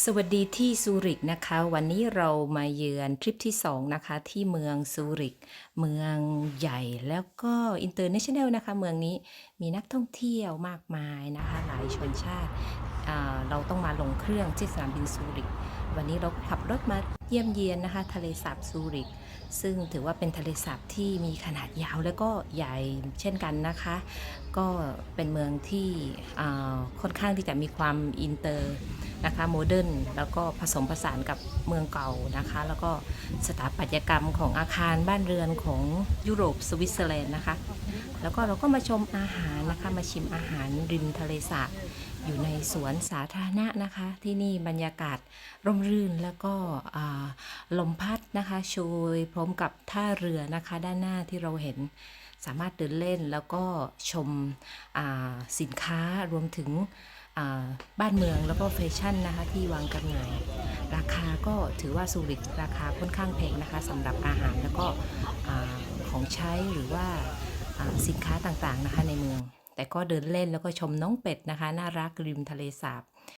สวัสดีที่ซูริกนะคะ วันนี้เรามาเยือนทริปที่2นะคะที่เมืองซูริก เมืองใหญ่แล้วก็อินเตอร์เนชั่นแนลนะคะ เมืองนี้มีนักท่องเที่ยวมากมายนะคะ หลายชนชาติ เราต้องมาลงเครื่องที่สนามบินซูริก วันนี้เราขับรถมาเยี่ยมเยียนนะคะ ทะเลสาบซูริก ซึ่งถือว่าเป็นทะเลสาบที่มีขนาดยาวและก็ใหญ่เช่นกันนะคะ ก็เป็นเมืองที่ค่อนข้างที่จะมีความอินเตอร์ นะคะโมเดิร์นแล้วก็ผสมผสานกับเมืองเก่านะคะ แล้วก็สถาปัตยกรรมของอาคารบ้านเรือนของยุโรปสวิตเซอร์แลนด์นะคะ แล้วก็เราก็มาชมอาหารนะคะมาชิมอาหารริมทะเลสาบ อยู่ในสวนสาธารณะนะคะ ที่นี่บรรยากาศร่มรื่นแล้วก็ลมพัดนะคะโชยพร้อมกับท่าเรือนะคะ ด้านหน้าที่เราเห็นสามารถเดินเล่นแล้วก็ชมสินค้ารวมถึงบ้านเมืองแล้วก็แฟชั่นนะคะที่วางจำหน่าย ราคาก็ถือว่าซูริกราคาค่อนข้างแพงนะคะสำหรับอาหารแล้วก็อของใช้หรือว่าสินค้าต่างๆนะคะในเมือง แต่ก็เดินเล่นแล้วก็ชมน้องเป็ดนะคะ น่ารักริมทะเลสาบ